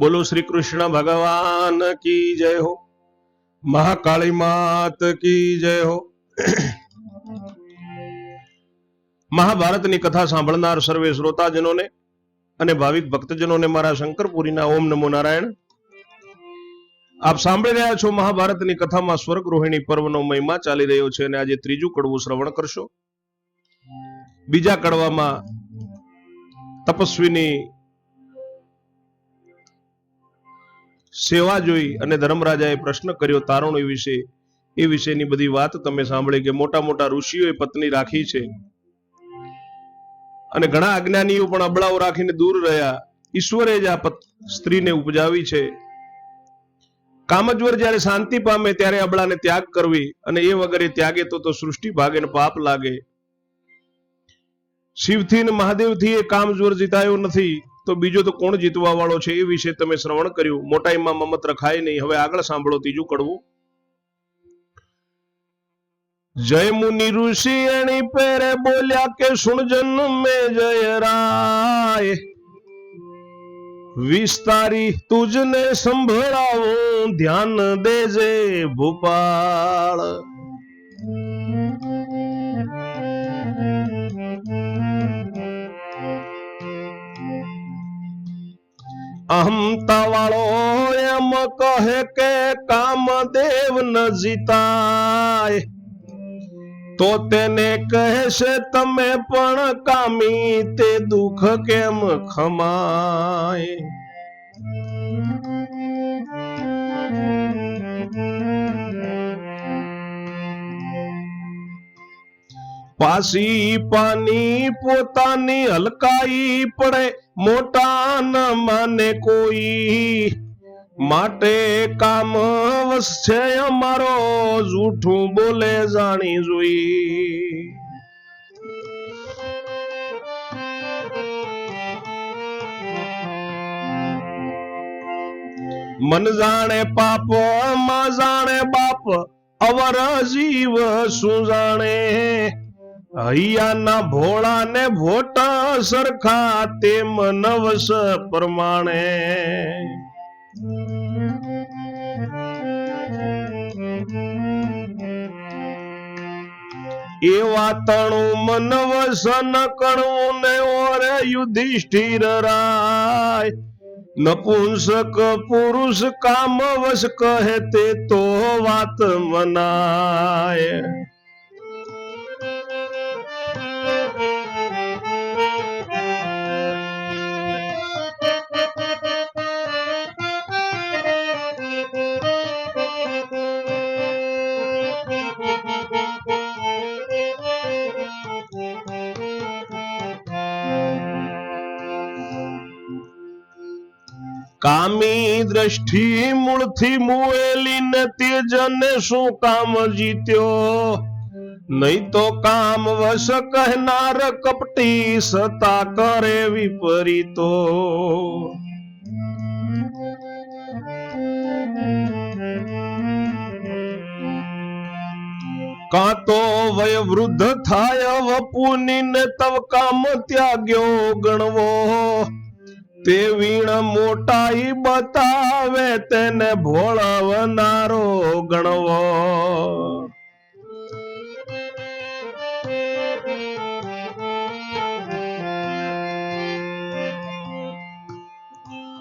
બોલો શ્રી કૃષ્ણ ભગવાન કી જય હો? મહાકાળી માત કી જય હો? મહાભારતની કથા સાંભળનાર સર્વે શ્રોતાજનોને અને ભાવિક ભક્તજનોને મારા શંકરપુરીના ઓમ નમો નારાયણ. આપ સાંભળી રહ્યા છો મહાભારતની કથામાં સ્વર્ગ રોહિણી પર્વનો મહિમા ચાલી રહ્યો છે અને આજે ત્રીજું કડવું શ્રવણ કરશો. બીજા કડવામાં તપસ્વીની સેવા જોઈ અને ધર્મરાજાએ પ્રશ્ન કર્યો, તારણ વિશે. એ વિશેની બધી વાત તમે સાંભળી કે મોટા મોટા ઋષિઓએ પત્ની રાખી છે. અને ઘણા અજ્ઞાનીઓ પણ અબળાઓ રાખીને દૂર રહ્યા. ઈશ્વરે જ આ સ્ત્રીને ઉપજાવી છે. કામજવર જ્યારે શાંતિ પામે ત્યારે અબળાને ત્યાગ કરવી અને એ વગર એ ત્યાગે તો તો સૃષ્ટિ ભાગે ને પાપ લાગે. શિવથી ને મહાદેવથી એ કામજ્વર જીતાયો નથી. તો બીજો તો કોણ જીતવા વાળો છે એ વિશે તમે શ્રવણ કર્યું. મોટાઈમાં મમત રખાય નહીં. હવે આગળ સાંભળો ત્રીજું કડવું. જય મુનિ ઋષિ એની પેરે બોલ્યા કે સુણ જન્મે જય રાય. વિસ્તારી તુજને સંભળાવું, ધ્યાન દેજે ભૂપાળ. અહમતા વાળો એમ કહે કે કામદેવ ન જીતાય. તો તેને કહેશે, તમે પણ કામી તે દુઃખ કેમ ખમાય? પાસી પાની પોતાની હલકાઈ પડે મોટા ન માને કોઈ. માટે કામ વસે અમારો જૂઠું બોલે જાણી જોઈ. મન જાણે પાપ, માં જાણે બાપ, અવર જીવ શું જાણે? હૈયાના ભોળા ને ભોટા સરખા તેમ નવસ પ્રમાણે. એવા તણું મનવસ નકણું કણું ને ઓરે યુધિષ્ઠિર રાય. નપુંસક પુરુષ કામવશ કહે તે તો વાત મનાય. કામી દ્રષ્ટિ મૂળથી મુએલી ને તેજને શું કામ જીત્યો? નહીં તો કામ વશ કહેનાર કપટી સતા કરે વિપરીતો. કાં તો વૃદ્ધ થાય વપુની ને તવ કામ ત્યાગ્યો ગણવો? તે વીણ મોટાઈ બતાવે, તેને ભોળવનારો ગણવો.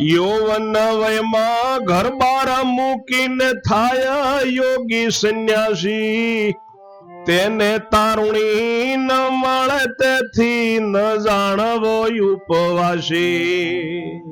યૌવન વયમાં ઘર બાર મૂકીને થાય યોગી સંન્યાસી. તેને તારુણી ન મળે તેથી ન જાણવો ઉપવાસી.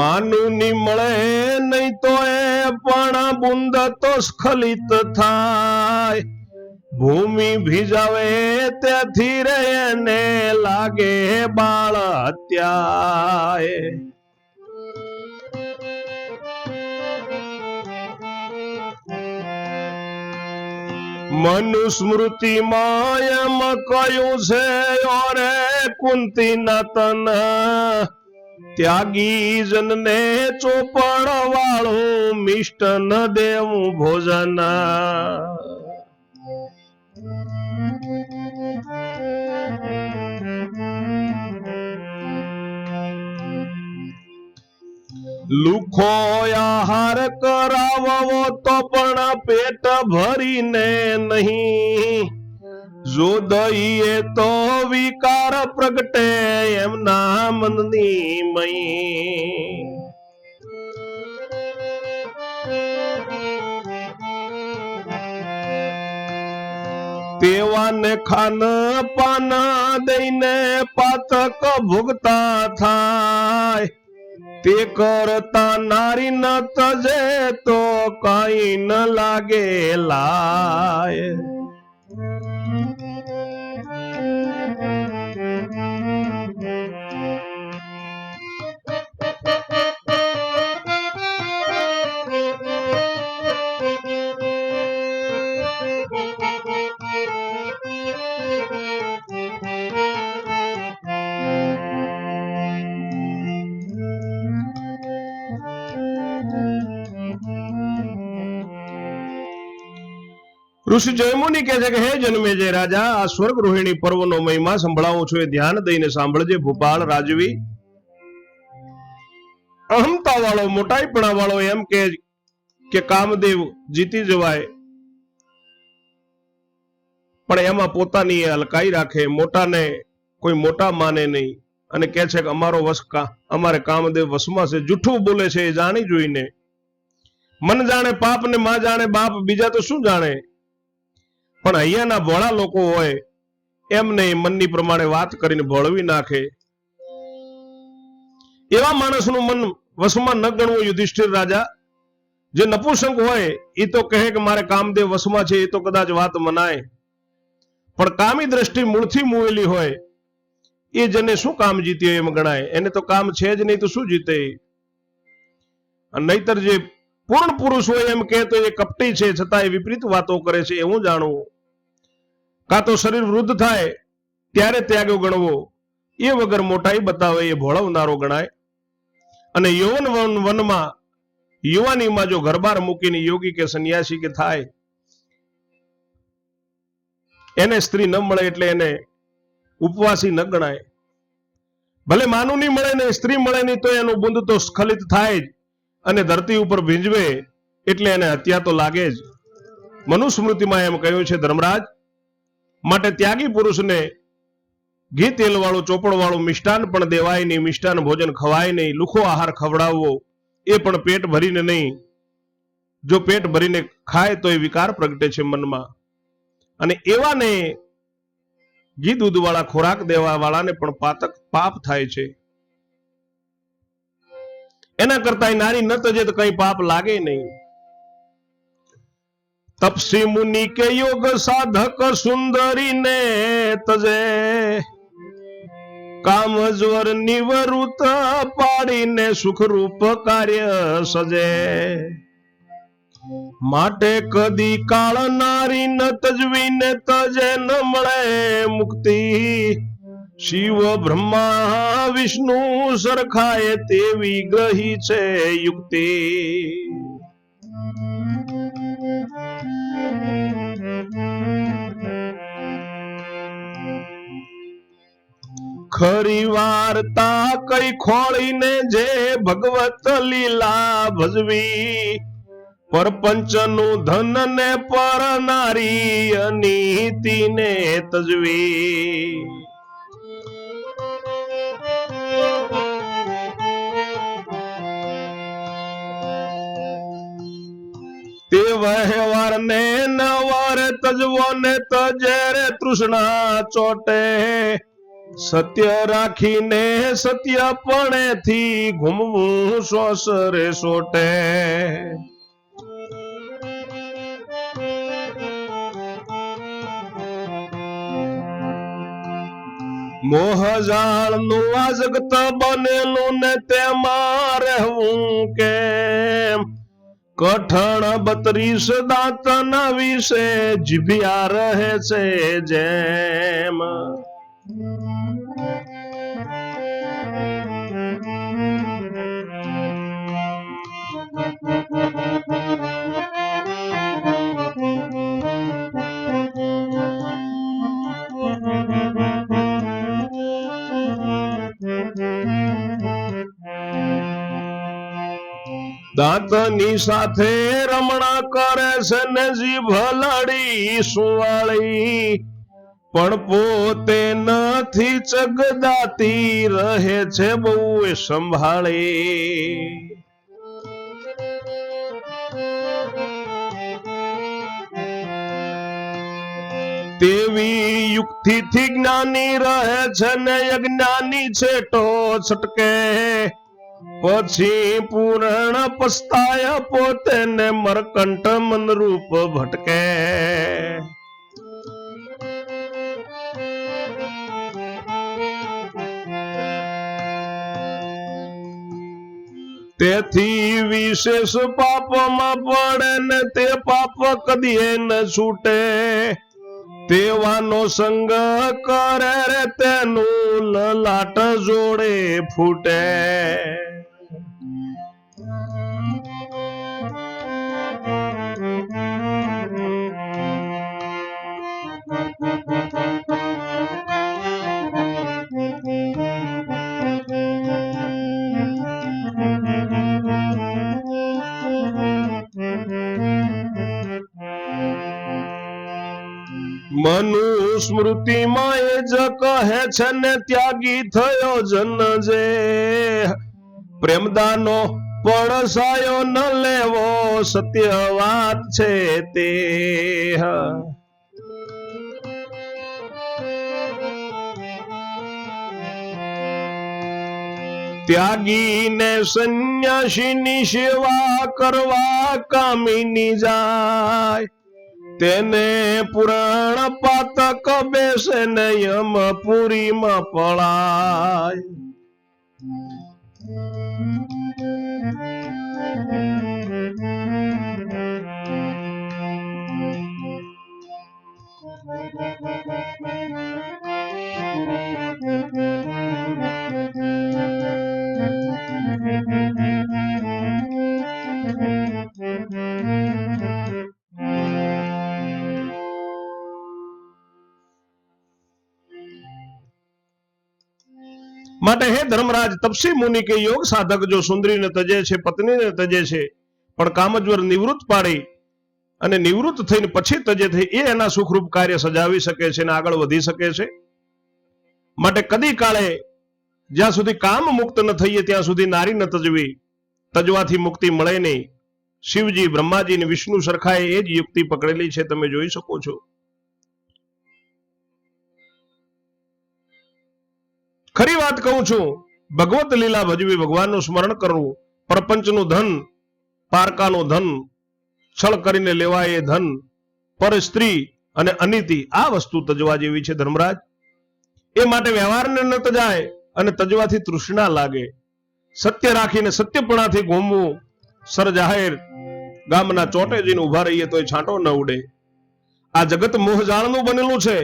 માનું ની મળે નહીં તો એ પણ બુંદ તો સ્ખલિત થાય. ભૂમિ ભીજાવે ત્યાંથી રહે એને લાગે બાળ હત્યાએ મનુસ્મૃતિમાં એમ કયું છે ઓરે કુંતી ના તન ત્યાગી જનને ચોપડ વાળું મિષ્ટ ન દેવું ભોજન. લુખો આહાર કરાવવો તો પણ પેટ ભરીને નહીં. જો દઈએ તો વિકાર પ્રગટે એમના મનની મય પીવાને ખાન પાન દઈને પાતક ભોગતા થાય. તે કરતા નારી ન તજે તો કઈ ન લાગે લાય. ઋષિ જયમુનિ કહે છે કે, હે જન્મે જય રાજા, આ સ્વર્ગ રોહિણી પર્વનો મહિમા સંભળાવું છું એ ધ્યાન દઈને સાંભળજે ભૂપાળ રાજવી. અહમતા વાળો મોટાઈપણા વાળો એમ કે કે, કામદેવ જીતી જવાય. પણ એમાં પોતાની અલકાઈ રાખે, મોટાને કોઈ મોટા માને નહીં અને કહે છે કે, અમારો વશ અમારે કામદેવ વશમાં છે, જૂઠું બોલે છે એ જાણી જોઈને. મન જાણે પાપ ને માં જાણે બાપ, બીજા તો શું જાણે? પણ અહીંયાના ભોળા લોકો હોય, એમને મનની પ્રમાણે વાત કરીને ભોળવી નાખે. એવા માણસનું મન વસમાં ન ગણવું યુધિષ્ઠિર રાજા. જે નપુસંક હોય એ તો કહે કે મારે કામદેવ વસમાં છે એ તો કદાચ વાત મનાય. પણ કામી દ્રષ્ટિ મૂળથી મૂવેલી હોય એ જને શું કામ જીત્યો એમ ગણાય. એને તો કામ છે જ નહીં તો શું જીતે? નહીતર જે પૂર્ણ પુરુષ હોય એમ કહે તો એ કપટી છે, છતાં એ વિપરીત વાતો કરે છે, એવું જાણવું. કાં તો શરીર વૃદ્ધ થાય, ત્યારે ત્યાગો ગણવો. એ વગર મોટાઈ બતાવે એ ભોળવનારો ગણાય. અને યૌવન વન, વનમાં યુવાનીમાં જો ઘરબાર મૂકીને યોગી કે સંન્યાસી કે થાય, એને સ્ત્રી ન મળે એટલે એને ઉપવાસી ન ગણાય. ભલે માનું નહીં મળે ને સ્ત્રી મળે નહીં, તો એનું બુંદ તો સ્ખલિત થાય જ અને ધરતી ઉપર ભીંજવે એટલે એને હત્યા તો લાગે જ. મનુસ્મૃતિમાં એમ કહ્યું છે, ધર્મરાજ માટે ત્યાગી પુરુષને ઘી તેલ વાળું ચોપડ વાળું મિષ્ટાન પણ દેવાય નહીં. મિષ્ટાન ભોજન ખવાય નહીં. લુખો આહાર ખવડાવવો એ પણ પેટ ભરીને નહીં. જો પેટ ભરીને ખાય તો એ વિકાર પ્રગટે છે મનમાં. અને એવાને ઘી દૂધ વાળા ખોરાક દેવા વાળાને પણ પાતક પાપ થાય છે. એના કરતા નારી ન તજે તો કઈ પાપ લાગે નહીં. તપસી મુનિ કે યોગ સાધક સુંદરી ને તજે. કામજ્વર નિવૃત પાડીને સુખરૂપ કાર્ય સજે. માટે કદી કાળ નારી ન તજવીને તજે ન મળે મુક્તિ. શિવ બ્રહ્મા વિષ્ણુ સરખાય તેવી ગ્રહી છે યુક્તિ. ખરી વાર્તા કઈ ખોળીને જે ભગવત લીલા ભજવી. પરપંચનું ધન ને પર નારી અનીતિ ને તજવી. તે વહેવાર ને નવાર તજવો ને તજેરે તૃષ્ણા ચોટે. સત્ય રાખીને સત્યપણે થી ઘૂમવું સોસરે સોટે. મોહજાળનું આ જગત બનેલું ને તેમાં રહેવું કેમ? કઠણ બત્રીસ દાંતના વિશે જીભ્યા રહે છે જેમ. દાંતની સાથે રમણા કરે છે ને જીભ લડી સુવાળી. પણ પોતે નથી ચગદાતી રહે છે બહુ સંભાળી. તેવી યુક્તિથી જ્ઞાની રહે છે ને અજ્ઞાની તો છટકે. પછી પૂરણ પસ્તાય પોતે ને મરકંઠ મનરૂપ ભટકે. તેથી વિશેષ પાપમાં પડે ને તે પાપ કદી ન છૂટે. તેવાનો સંગ કરે તેનું લલાટ જોડે ફૂટે. મનુ સ્મૃતિમાં એ જ કહે છે ને ત્યાગી થયો જન જે. પ્રેમદાનો પડસાયો ન લેવો સત્ય વાત છે તે. ત્યાગીને સંન્યાસીની સેવા કરવા કામીની જાય. તેને પુરાણ પાતક બેસે નયમ યમ પુરીમાં પળાય માટે હે ધર્મરાજ, તપસી મુનિ કે યોગ સાધક જો સુંદરીને તજે છે, પત્નીને તજે છે, પણ કામજ્વર નિવૃત્ત પાડી અને નિવૃત્ત થઈને પછી તજે થઈ, એ એના સુખરૂપ કાર્ય સજાવી શકે છે અને આગળ વધી શકે છે? માટે કદી કાળે જ્યાં સુધી કામ મુક્ત ન થઈએ, ત્યાં સુધી નારી ન તજવી, તજવાથી મુક્તિ મળે નહીં. શિવજી, બ્રહ્માજી અને વિષ્ણુ સરખાએ એ જ યુક્તિ પકડેલી છે, તમે જોઈ શકો છો. ખરી વાત કહું છું, ભગવત લીલા ભજવી ભગવાનનું સ્મરણ કરવું, પ્રપંચનું ધન, પારકાનું ધન, છળ કરીને લેવાય એ ધન, પર સ્ત્રી અને અનિતિ, આ વસ્તુ તજવા જેવી છે ધર્મરાજ. એ માટે વ્યવહારને ન તજાય અને તજવાથી તૃષ્ણા લાગે. સત્ય રાખીને સત્યપણાથી ઘૂમવું સર જાહેર ગામના ચોટે જઈને ઊભા રહીએ તો એ છાંટો ન ઉડે. આ જગત મોહજાળનું બનેલું છે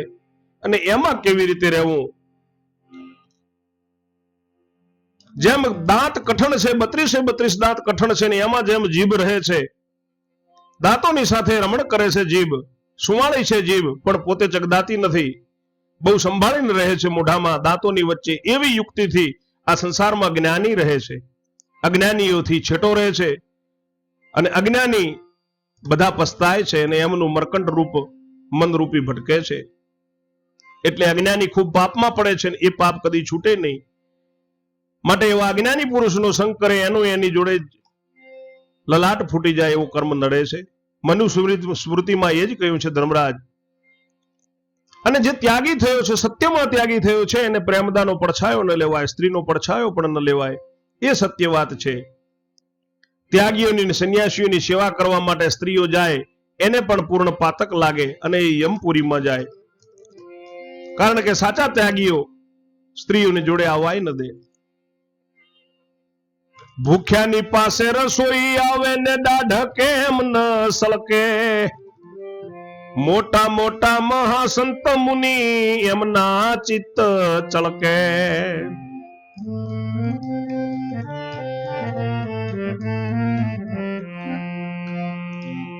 અને એમાં કેવી રીતે રહેવું? જેમ દાંત કઠણ છે, બત્રીસે બત્રીસ દાંત કઠણ છે ને એમાં જેમ જીભ રહે છે, દાંતોની સાથે રમણ કરે છે જીભ, સુવાળી છે જીભ, પણ પોતે ચગદાતી નથી. બહુ સંભાળીને રહે છે મોઢામાં દાંતોની વચ્ચે એવી યુક્તિથી આ સંસારમાં જ્ઞાની રહે છે. અજ્ઞાનીઓથી છેટો રહે છે અને અજ્ઞાની બધા પસ્તાય છે અને એમનું મરકંટ રૂપ મનરૂપી ભટકે છે. એટલે અજ્ઞાની ખૂબ પાપમાં પડે છે ને એ પાપ કદી છૂટે નહીં. માટે એવા અજ્ઞાની પુરુષનો સંગ કરે એનું એની જોડે લલાટ ફૂટી જાય એવું કર્મ નડે છે. મનુ સ્મૃતિમાં એ જ કહ્યું છે ધર્મરાજ. અને જે ત્યાગી થયો છે, સત્યમાં ત્યાગી થયો છે, એને પ્રેમદાનો પડછાયો ન લેવાય, સ્ત્રીનો પડછાયો પણ ન લેવાય, એ સત્ય વાત છે. ત્યાગીઓની સંન્યાસીઓની સેવા કરવા માટે સ્ત્રીઓ જાય, એને પણ પૂર્ણ પાતક લાગે અને એ યમપુરીમાં જાય. કારણ કે સાચા ત્યાગીઓ સ્ત્રીઓની જોડે આવવાય ન દે. ભૂખ્યાની પાસે રસોઈ આવે ને દાઢ કેમ ન સળકે? મોટા મોટા મહાસંત મુનિ એમના ચિત્ત ચળકે.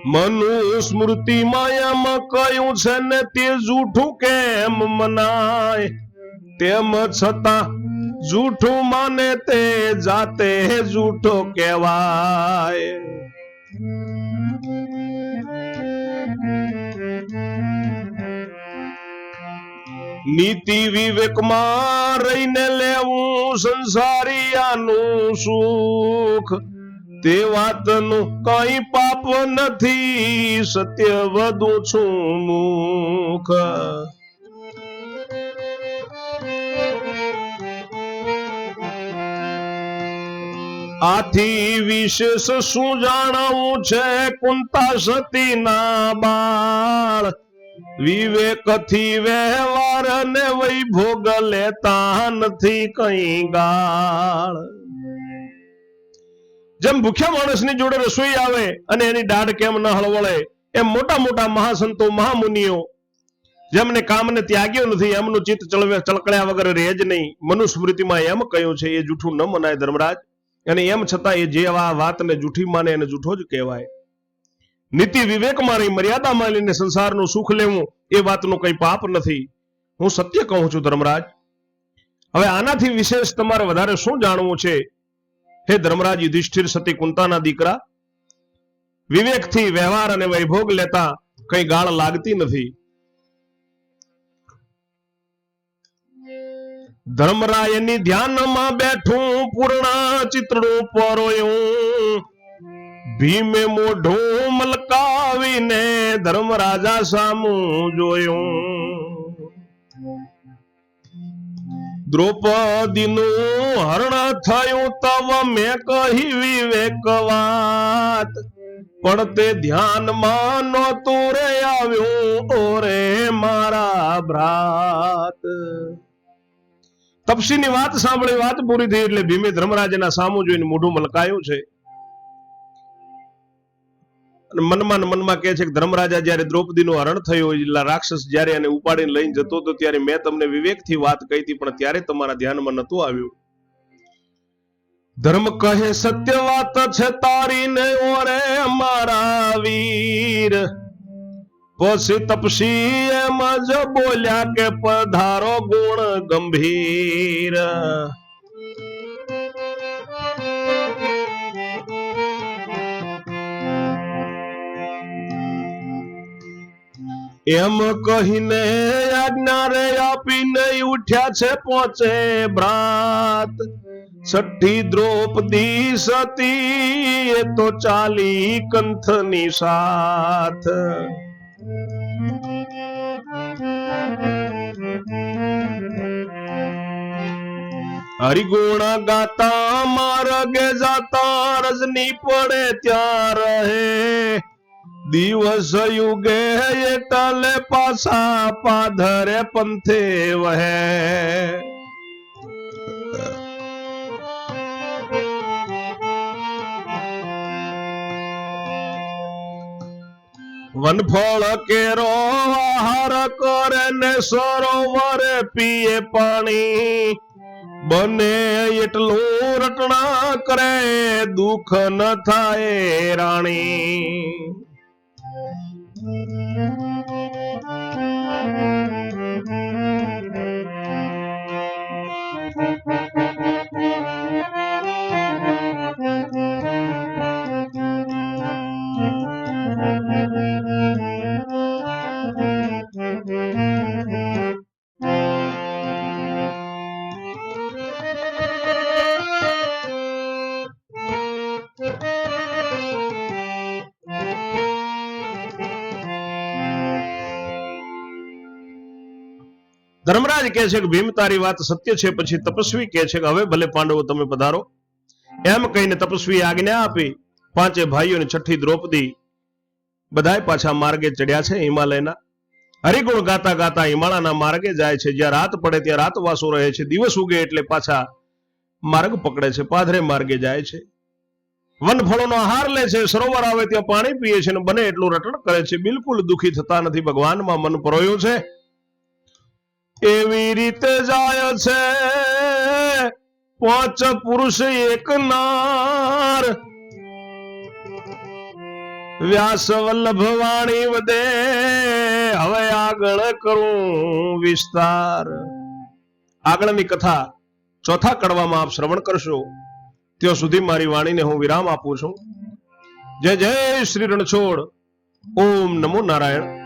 મનુસ્મૃતિમાં એમ કયું છે ને તે જૂઠું કેમ મનાય? તેમ છતાં જૂઠું માને તે જાતે જૂઠો કહેવાય. નીતિ વિવેકમાં રહીને લેવું સંસારિયાનું સુખ. તે વાતનું કઈ પાપ નથી, સત્ય વધુ છું મુખ આથી વિશેષ શું જાણવું છે કુંતા સતી ના બાળ? વિવેકથી વ્યવહાર ને વૈભોગ લેતા નથી કઈ ગાળ. જેમ ભૂખ્યા માણસની જોડે રસોઈ આવે અને એની દાઢ કેમ ન હળવળે, એમ મોટા મોટા મહાસંતો મહામુનિઓ જેમને કામને ત્યાગ્યો નથી, એમનું ચિત્ત ચળવે ચળકળ્યા વગર રહે જ નહીં. મનુસ્મૃતિમાં એમ કહ્યું છે, એ જૂઠું ન મનાય ધર્મરાજ. અને એમ છતાં એ જે વાતને જૂઠી માને એને જૂઠો જ કહેવાય. નીતિ વિવેકમાં રહી મર્યાદામાં લઈને સંસારનું સુખ લેવું એ વાતનું કઈ પાપ નથી. હું સત્ય કહું છું ધર્મરાજ. હવે આનાથી વિશેષ તમારે વધારે શું જાણવું છે? હે ધર્મરાજ યુધિષ્ઠિર સતી કુંતાના દીકરા, વિવેકથી વ્યવહાર અને વૈભોગ લેતા કઈ ગાળ લાગતી નથી. ધર્મરાયની ધ્યાનમાં બેઠું પૂર્ણ પરોયું ભીમે મોઢું મલકાવીને ધર્મરાજા સામું જોયું. દ્રૌપદીનું હરણ થયું તવ મેં કહી વિવેક વાત પણ તે ધ્યાનમાં નહોતું રે આવ્યું, ઓરે મારા ભ્રાત. તપસીની વાત સાંભળી વાત પૂરી થઈ એટલે ભીમે ધર્મરાજના સામું જોઈને મોઢું મલકાયું છે. અને મનમાં મનમાં કહે છે કે ધર્મરાજા જ્યારે દ્રૌપદીનું હરણ થયું રાક્ષસ જ્યારે એને ઉપાડીને લઈને જતો હતો, ત્યારે મેં તમને વિવેકથી વાત કહી હતી, પણ ત્યારે તમારા ધ્યાનમાં નતું આવ્યું. ધર્મ કહે સત્ય વાત છે તારી ને ઓરે મારા વીર. પછી તપસી એમ જ બોલ્યા કે પધારો ગુણ ગંભીર. એમ કહીને આજ્ઞા રે આપીને ઉઠ્યા છે પહોંચે ભ્રાત. છઠ્ઠી દ્રૌપદી સતી, એ તો ચાલી કંથની સાથ. હરિગુણ ગાતા માર્ગે જાતા રજની પડે ત્યાં રહે દિવસ યુગે એટલે પાછા પાધરે પંથે વહે. વનફળ કેરો આહાર કરે ને સરોવરે પીએ પાણી. બને એટલું રટણા કરે દુઃખ ન થાય રાણી. ધર્મરાજ કહે છે કે ભીમ તારી વાત સત્ય છે, પછી તપસ્વી કહે છે કે હવે ભલે પાંડવો તમે પધારો. એમ કહીને તપસ્વી આજ્ઞા આપી, પાંચે ભાઈઓની છઠ્ઠી દ્રૌપદી બધાય પાછા માર્ગે ચડ્યા છે હિમાલયના. હરિગુણ ગાતા ગાતા હિમાલયના માર્ગે જાય છે. જ્યાં રાત પડે ત્યાં રાતવાસો રહે છે. દિવસ ઉગે એટલે પાછા માર્ગ પકડે છે. પાધરે માર્ગે જાય છે. વનફળોનો આહાર લે છે. સરોવર આવે ત્યાં પાણી પીએ છે અને બને એટલું રટણ કરે છે. બિલકુલ દુખી થતા નથી. ભગવાનમાં મન પરોયું છે. એવી રીતે જાય છે. પાંચ પુરુષ એક નાર. વ્યાસ વલ્લભ વાણી વધે. હવે આગળ કરું વિસ્તાર. આગળની કથા ચોથા કડવામાં આપ શ્રવણ કરશો. ત્યાં સુધી મારી વાણીને હું વિરામ આપું છું. જય જય શ્રી રણછોડ. ઓમ નમો નારાયણ.